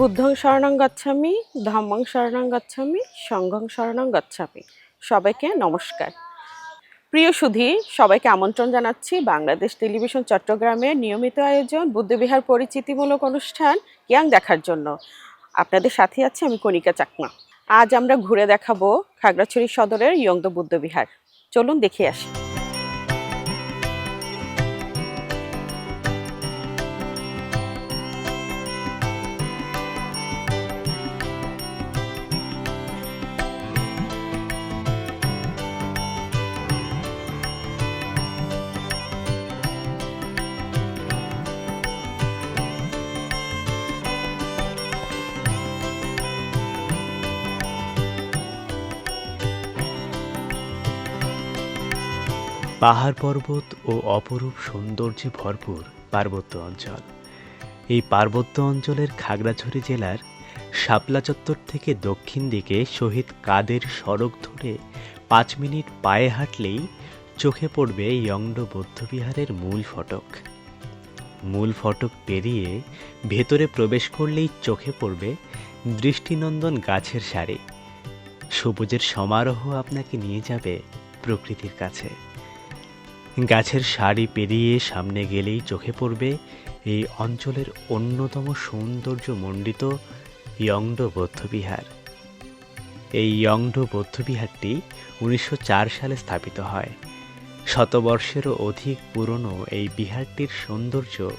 বুদ্ধং শরণং গচ্ছামি, ধম্মং শরণং গচ্ছামি, সংঘং শরণং গচ্ছামি। সবাইকে নমস্কার। প্রিয় সুধী, সবাইকে আমন্ত্রণ জানাচ্ছি বাংলাদেশ টেলিভিশন চট্টগ্রামের নিয়মিত আয়োজন, বুদ্ধবিহার পরিচিতিমূলক অনুষ্ঠান কিয়াং দেখার জন্য। আপনাদের সাথে আছে আমি কণিকা চাকমা। আজ আমরা ঘুরে দেখাবো খাগড়াছড়ি সদরের ইয়ংদ বুদ্ধবিহার। চলুন দেখে আসি। পাহাড় পর্বত ও অপরূপ সৌন্দর্যে ভরপুর পার্বত্য অঞ্চল। এই পার্বত্য অঞ্চলের খাগড়াছড়ি জেলার শাপলা চত্বর থেকে দক্ষিণ দিকে শহীদ কাদের সড়ক ধরে পাঁচ মিনিট পায়ে হাঁটলেই চোখে পড়বে ইয়ংড বৌদ্ধবিহারের মূল ফটক। মূল ফটক পেরিয়ে ভেতরে প্রবেশ করলেই চোখে পড়বে দৃষ্টিনন্দন গাছের সারি। সবুজের সমারোহ আপনাকে নিয়ে যাবে প্রকৃতির কাছে। গাছের সারি পেরিয়ে সামনে গেলেই চোখে পড়বে এই অঞ্চলের অন্যতম সৌন্দর্য মণ্ডিত ইয়ংড বৌদ্ধবিহার এই ইয়ংড বৌদ্ধবিহারটি উনিশশো চার সালে স্থাপিত হয়। শতবর্ষেরও অধিক পুরনো এই বিহারটির সৌন্দর্য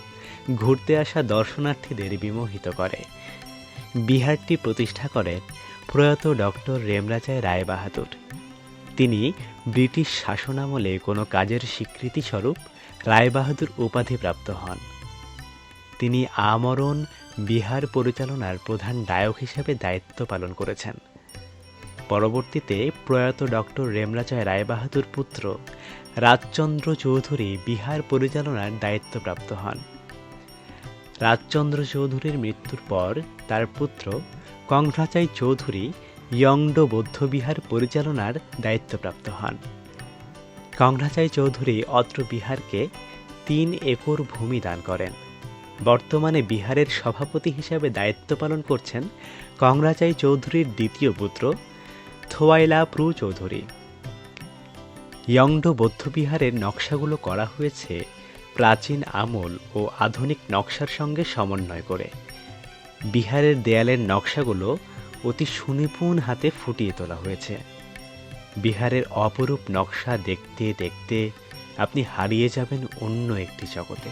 ঘুরতে আসা দর্শনার্থীদের বিমোহিত করে। বিহারটি প্রতিষ্ঠা করেন প্রয়াত ডক্টর রেমরাজায় রায় বাহাদুর তিনি ব্রিটিশ শাসনামলে কোনো কাজের স্বীকৃতিস্বরূপ রায়বাহাদুর উপাধিপ্রাপ্ত হন। তিনি আমরণ বিহার পরিচালনার প্রধান নায়ক হিসেবে দায়িত্ব পালন করেছেন। পরবর্তীতে প্রয়াত ডক্টর রেমরাজয় রায়বাহাদুর পুত্র রাজচন্দ্র চৌধুরী বিহার পরিচালনার দায়িত্বপ্রাপ্ত হন। রাজচন্দ্র চৌধুরীর মৃত্যুর পর তার পুত্র কংভ্রাচাই চৌধুরী ইয়ংড বৌদ্ধবিহার পরিচালনার দায়িত্বপ্রাপ্ত হন। কংগ্রাচাই চৌধুরী অত্র বিহারকে তিন একর ভূমি দান করেন। বর্তমানে বিহারের সভাপতি হিসাবে দায়িত্ব পালন করছেন কংগ্রাচাই চৌধুরীর দ্বিতীয় পুত্র থোয়াইলা প্রু চৌধুরী। ইয়ংড বৌদ্ধবিহারের নকশাগুলো করা হয়েছে প্রাচীন আমল ও আধুনিক নকশার সঙ্গে সমন্বয় করে। বিহারের দেয়ালের নকশাগুলো অতি সুনিপুণ হাতে ফুটিয়ে তোলা হয়েছে। বিহারের অপরূপ নকশা দেখতে দেখতে আপনি হারিয়ে যাবেন অন্য একটি জগতে।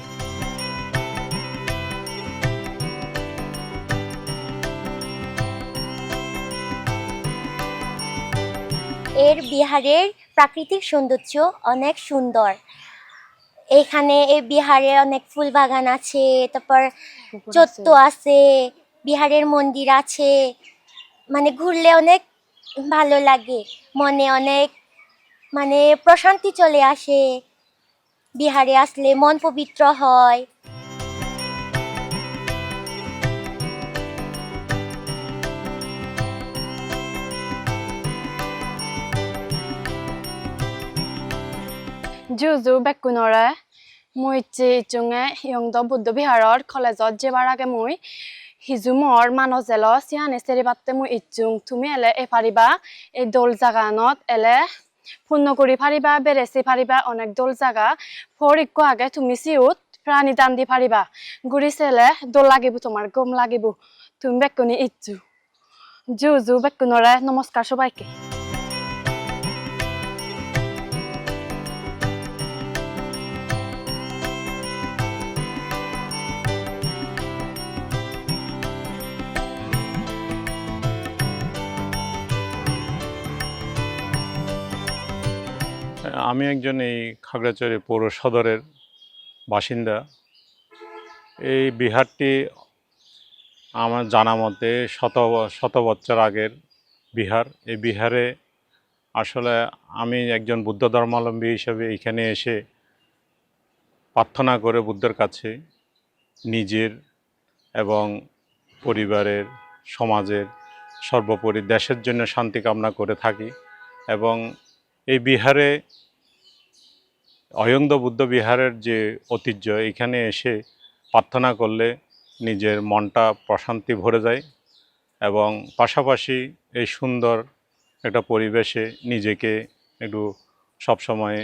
এর বিহারের প্রাকৃতিক সৌন্দর্য অনেক সুন্দর। এখানে এই বিহারে অনেক ফুল বাগান আছে তারপর চত্ব আছে বিহারের মন্দির আছে মানে ঘুরলে অনেক ভালো লাগে। মনে অনেক মানে প্রশান্তি চলে আসে। বিহারে আসলে মন পবিত্র হয়। জুজু বেকুনৰে মই ইচুঙে ইয়ংদ বুদ্ধ বিহাৰত কলেজত যাবাৰ আগে মই সিজু মৰ মানস জেল চিয়ানে চেৰি পাতে মই ইচুং তুমি এলে এ পাৰিবা এই দোল জাগানত এলে পূর্ণ করি পারিবা বেড়েছি পারিবা অনেক দোল জাগা ফর ইকো আগে তুমি সিউত প্রাণী দান দি পারিবা গুড়ি সেলে দোল লাগিব তোমার গম লাগিব তুমি বেকুনি ইচ্ছু জু জু বেকুনরে নমস্কার সবাইকে আমি একজন এই খাগড়াছড়ি পৌর সদরের বাসিন্দা। এই বিহারটি আমার জানা মতে শত শত বছর আগের বিহার। এই বিহারে আসলে আমি একজন বুদ্ধ ধর্মাবলম্বী হিসেবে এখানে এসে প্রার্থনা করে বুদ্ধের কাছে নিজের এবং পরিবারের, সমাজের, সর্বোপরি দেশের জন্য শান্তি কামনা করে থাকি এবং এই বিহারে অয়ঙ্গ বুদ্ধ বিহারের যে ঐতিহ্য, এখানে এসে প্রার্থনা করলে নিজের মনটা প্রশান্তি ভরে যায় এবং পাশাপাশি এই সুন্দর একটা পরিবেশে নিজেকে একটু সবসময়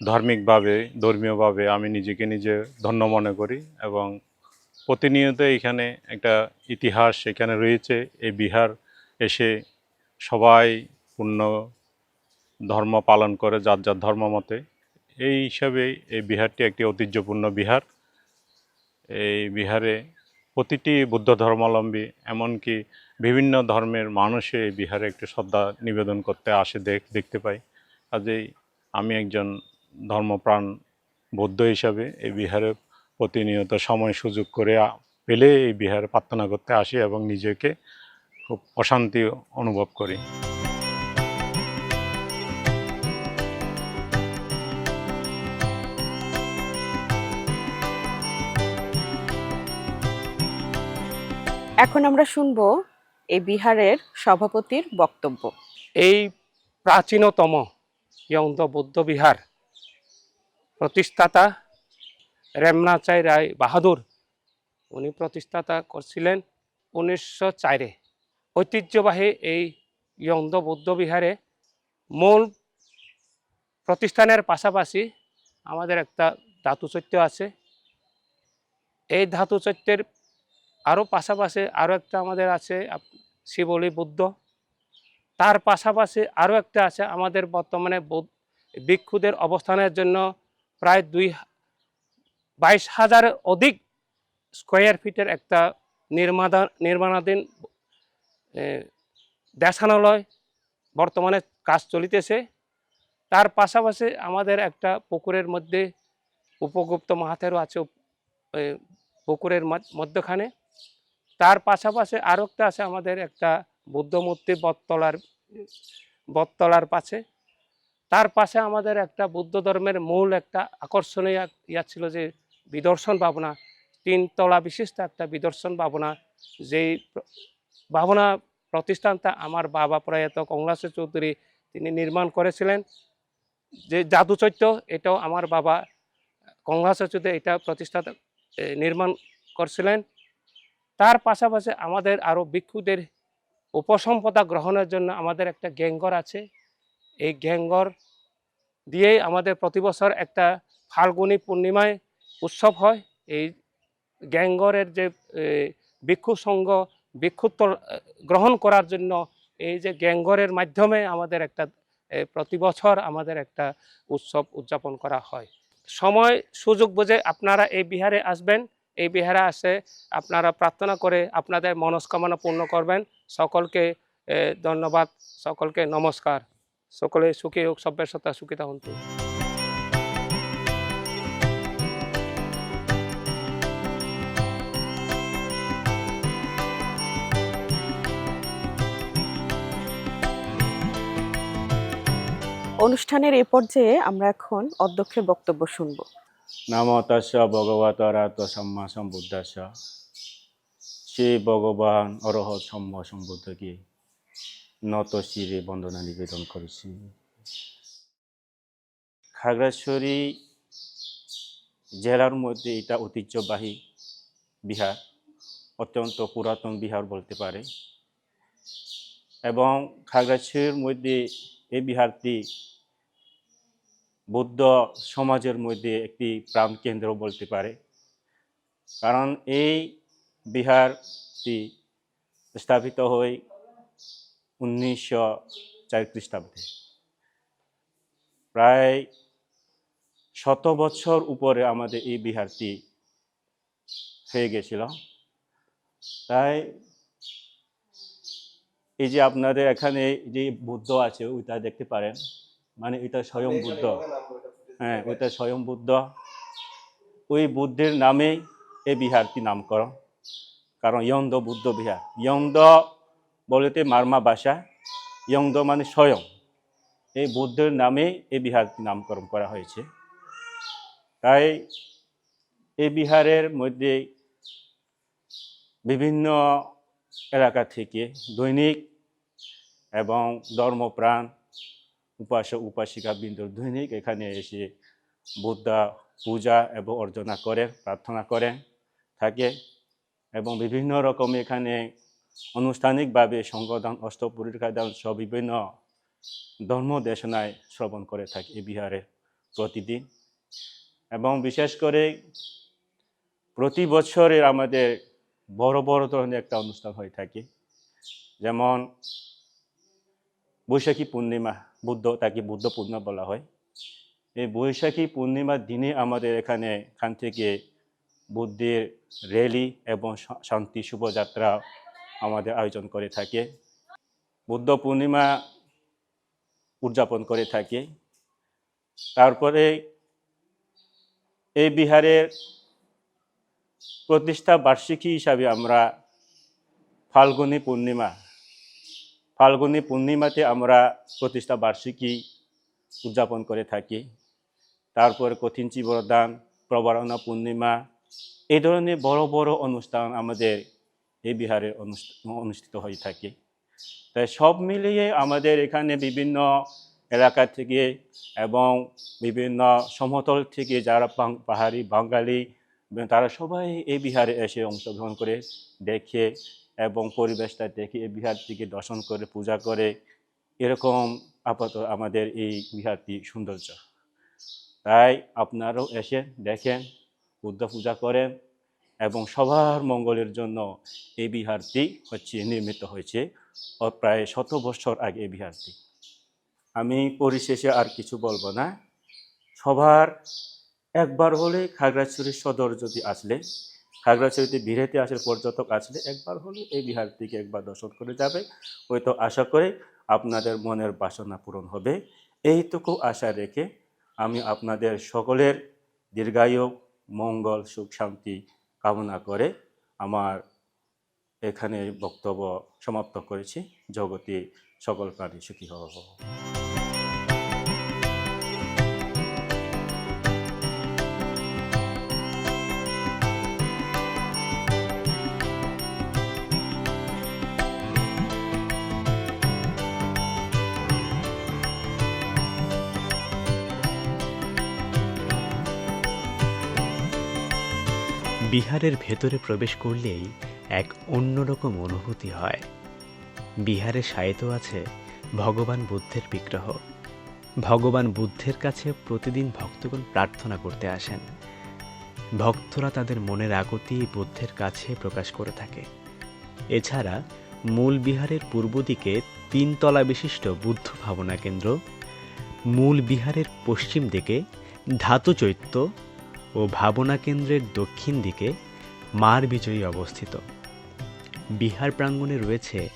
ধার্মিকভাবে, ধর্মীয়ভাবে আমি নিজেকে নিজে ধন্য মনে করি এবং প্রতিনিয়ত এখানে একটা ইতিহাস এখানে রয়েছে। এই বিহার এসে সবাই পূর্ণ ধর্ম পালন করে, যার যার ধর্ম মতে। এই হিসাবে এই বিহারটি একটি ঐতিহ্যপূর্ণ বিহার। এই বিহারে প্রতিটি বুদ্ধ ধর্মাবলম্বী, এমনকি বিভিন্ন ধর্মের মানুষে এই বিহারে একটু শ্রদ্ধা নিবেদন করতে আসে দেখ, দেখতে পাই কাজেই আমি একজন ধর্মপ্রাণ বৌদ্ধ হিসাবে এই বিহারে প্রতিনিয়ত সময় সুযোগ করে পেলে এই বিহারে প্রার্থনা করতে আসি এবং নিজেকে খুব অশান্তি অনুভব করি। এখন আমরা শুনব এই বিহারের সভাপতির বক্তব্য। এই প্রাচীনতম ইয়ন্দ বৌদ্ধ বিহার প্রতিষ্ঠাতা রেমনাচাই রায় বাহাদুর, উনি প্রতিষ্ঠাতা করছিলেন উনিশশো চারে। ঐতিহ্যবাহী এই ইয়ন্দ বৌদ্ধ বিহারে মূল প্রতিষ্ঠানের পাশাপাশি আমাদের একটা ধাতু চৈত্য আছে। এই ধাতু চৈত্যের আরও পাশাপাশি আরও একটা আমাদের আছে শিবলী বুদ্ধ। তার পাশাপাশি আরও একটা আছে আমাদের বর্তমানে ভিক্ষুদের অবস্থানের জন্য প্রায় দুই বাইশ হাজারের অধিক স্কোয়ার ফিটের একটা নির্মাদা, নির্মাণাধীন দেশানালয় বর্তমানে কাজ চলিতেছে। তার পাশাপাশি আমাদের একটা পুকুরের মধ্যে, উপগুপ্ত মাহাতেরও আছে পুকুরের মধ্যখানে। তার পাশাপাশি আরও একটা আছে আমাদের একটা বুদ্ধ মূর্তি বটতলার বটতলার পাশে। তার পাশে আমাদের একটা বুদ্ধ ধর্মের মূল একটা আকর্ষণীয় ইয়া ছিল যে বিদর্শন ভাবনা তিনতলা বিশিষ্ট একটা বিদর্শন ভাবনা, যেই ভাবনা প্রতিষ্ঠানটা আমার বাবা প্রয়াত কংলাসে চৌধুরী তিনি নির্মাণ করেছিলেন। যে জাদু চৈত্য, এটাও আমার বাবা কংলাসে চৌধুরী এটা প্রতিষ্ঠা নির্মাণ করছিলেন। তার পাশাপাশি আমাদের আরও ভিক্ষুদের উপসম্পদা গ্রহণের জন্য আমাদের একটা গ্যাঙ্গর আছে। এই গ্যাঙ্গর দিয়েই আমাদের প্রতি বছর একটা ফাল্গুনী পূর্ণিমায় উৎসব হয়। এই গ্যাঙ্গরের যে ভিক্ষু সঙ্গ ভিক্ষুত্ব গ্রহণ করার জন্য এই যে গ্যাঙ্গরের মাধ্যমে আমাদের একটা প্রতি বছর আমাদের একটা উৎসব উদযাপন করা হয়। সময় সুযোগ বুঝে আপনারা এই বিহারে আসবেন। এই বিহারে আসে আপনারা প্রার্থনা করে আপনাদের মনস্কামনা পূর্ণ করবেন। সকলকে ধন্যবাদ। সকলকে নমস্কার। সকলে সুখী হোক সভ্যের সত্তা সুখিতা অনুষ্ঠানের এ পর্যায়ে আমরা এখন অধ্যক্ষের বক্তব্য শুনব। নম তস্য ভগবত রাত সম্মা সম্বুদ্ধাস্য শ্রী ভগবান অরহত সম্ম সম্বুদ্ধকে নত শিরে বন্দনা নিবেদন করেছি খাগড়াছড়ি জেলার মধ্যে এটা ঐতিহ্যবাহী বিহার, অত্যন্ত পুরাতন বিহার বলতে পারে। এবং খাগড়াছড়ির মধ্যে এই বিহারটি বৌদ্ধ সমাজের মধ্যে একটি প্রাণকেন্দ্র বলতে পারে। কারণ এই বিহারটি স্থাপিত হয় উনিশশো চার খ্রিস্টাব্দে। প্রায় শত বছর উপরে আমাদের এই বিহারটি হয়ে গেছিল। তাই এই যে আপনাদের এখানে যে বুদ্ধ আছে, ওইটা দেখতে পারেন। মানে এটা স্বয়ং বুদ্ধ। হ্যাঁ ওইটা স্বয়ং বুদ্ধ। ওই বুদ্ধের নামে এই বিহারটি নামকরণ। কারণ ইয়ন্দ বুদ্ধ বিহার। ইয়ন্দ বলতে মারমা ভাষা ইয়ন্দ মানে স্বয়ং। এই বুদ্ধের নামে এই বিহারটি নামকরণ করা হয়েছে। তাই এই বিহারের মধ্যে বিভিন্ন এলাকা থেকে দৈনিক এবং ধর্মপ্রাণ উপাসক উপাসিকা বৃন্দ দৈনিক এখানে এসে বুদ্ধা পূজা এবং অর্চনা করে প্রার্থনা করে থাকে এবং বিভিন্ন রকম এখানে আনুষ্ঠানিকভাবে সংগঠন অষ্টপরীক্ষা দান সহ বিভিন্ন ধর্ম দেশনায় শ্রবণ করে থাকে এই বিহারে প্রতিদিন এবং বিশেষ করে প্রতি বছরের আমাদের বড় বড় ধরনের একটা অনুষ্ঠান হয়ে থাকে। যেমন বৈশাখী পূর্ণিমা বুদ্ধ, তাকে বুদ্ধ পূর্ণিমা বলা হয়। এই বৈশাখী পূর্ণিমার দিনে আমাদের এখানে, এখান থেকে বুদ্ধের র্যালি এবং শান্তি শুভযাত্রা আমাদের আয়োজন করে থাকে। বুদ্ধ পূর্ণিমা উদযাপন করে থাকে। তারপরে এই বিহারের প্রতিষ্ঠা বার্ষিকী হিসাবে আমরা ফাল্গুনী পূর্ণিমা ফাল্গুনী পূর্ণিমাতে আমরা প্রতিষ্ঠা বার্ষিকী উদযাপন করে থাকি। তারপর কঠিন চিবরদান প্রবারণা পূর্ণিমা, এই ধরনের বড় বড় অনুষ্ঠান আমাদের এই বিহারে অনুষ্ঠ- অনুষ্ঠিত হয়ে থাকে। তাই সব মিলিয়ে আমাদের এখানে বিভিন্ন এলাকা থেকে এবং বিভিন্ন সমতল থেকে যারা পাহাড়ি বাঙালি, তারা সবাই এই বিহারে এসে অংশগ্রহণ করে, দেখে এবং পরিবেশটা দেখে এই বিহারটিকে দর্শন করে, পূজা করে, এরকম আপাতত আমাদের এই বিহারটি সৌন্দর্য। তাই আপনারাও এসে দেখেন, বুদ্ধ পূজা করেন এবং সবার মঙ্গলের জন্য এই বিহারটি হচ্ছে নির্মিত হয়েছে প্রায় শত বছর আগে এই বিহারটি। আমি পরিশেষে আর কিছু বলব না। সবার একবার হলে খাগড়াছড়ি সদর যদি আসলে খাগড়াছড়িতে বিরেতে আসলে পর্যটক আসলে একবার হলে এই বিহারটিকে একবার দর্শন করে যাবে হয়তো আশা করে আপনাদের মনের বাসনা পূরণ হবে। এইটুকু আশা রেখে আমি আপনাদের সকলের দীর্ঘায়ু, মঙ্গল, সুখ, শান্তি কামনা করে আমার এখানে বক্তব্য সমাপ্ত করেছি। জগতে সকল প্রাণী সুখী হব বিহারের ভেতরে প্রবেশ করলেই এক অন্যরকম অনুভূতি হয়। বিহারে শায়িত আছে ভগবান বুদ্ধের বিগ্রহ। ভগবান বুদ্ধের কাছে প্রতিদিন ভক্তগণ প্রার্থনা করতে আসেন। ভক্তরা তাদের মনের আগতি বুদ্ধের কাছে প্রকাশ করে থাকে। এছাড়া মূল বিহারের পূর্ব দিকে তিনতলা বিশিষ্ট বুদ্ধ ভাবনা কেন্দ্র, মূল বিহারের পশ্চিম দিকে ধাতু চৈত্য ও ভাবনা কেন্দ্রের দক্ষিণ দিকে মার বিজয়ী অবস্থিত। বিহার প্রাঙ্গণে রয়েছে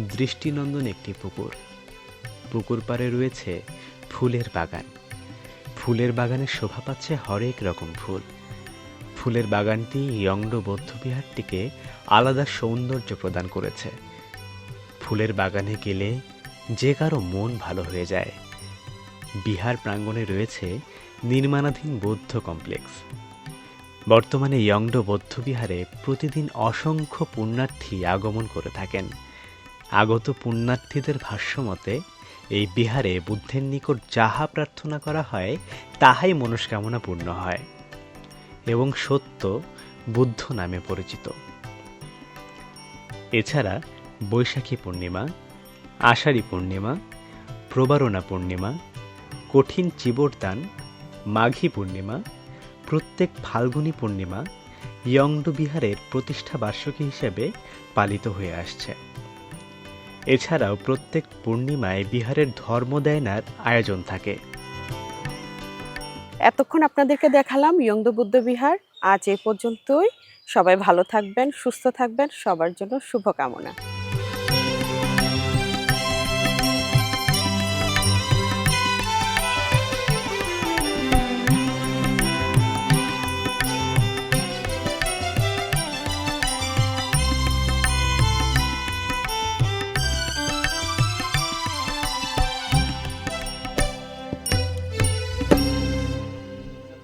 দৃষ্টিনন্দন একটি পুকুর। পুকুর পাড়ে রয়েছে ফুলের বাগান। ফুলের বাগানে শোভা পাচ্ছে হরেক রকম ফুল। ফুলের বাগানটি ইয়ংড বৌদ্ধবিহারটিকে আলাদা সৌন্দর্য প্রদান করেছে। ফুলের বাগানে গেলে যে কারও মন ভালো হয়ে যায়। বিহার প্রাঙ্গণে রয়েছে নির্মাণাধীন বৌদ্ধ কমপ্লেক্স। বর্তমানে ইয়ংড বৌদ্ধবিহারে প্রতিদিন অসংখ্য পুণ্যার্থী আগমন করে থাকেন। আগত পুণ্যার্থীদের ভাষ্যমতে, এই বিহারে বুদ্ধের নিকট যাহা প্রার্থনা করা হয়, তাহাই মনস্কামনা পূর্ণ হয় এবং সত্য বুদ্ধ নামে পরিচিত। এছাড়া বৈশাখী পূর্ণিমা, আষাঢ়ী পূর্ণিমা, প্রবারণা পূর্ণিমা, কঠিন চিবরদান মাঘী পূর্ণিমা, প্রত্যেক ফাল্গুনী পূর্ণিমা ইয়ংডু বিহারের প্রতিষ্ঠা বার্ষিকী হিসেবে পালিত হয়ে আসছে। এছাড়াও প্রত্যেক পূর্ণিমায় বিহারের ধর্মদায়নার আয়োজন থাকে। এতক্ষণ আপনাদেরকে দেখালাম ইয়ংদ বুদ্ধ বিহার। আজ এ পর্যন্তই। সবাই ভালো থাকবেন, সুস্থ থাকবেন। সবার জন্য শুভকামনা।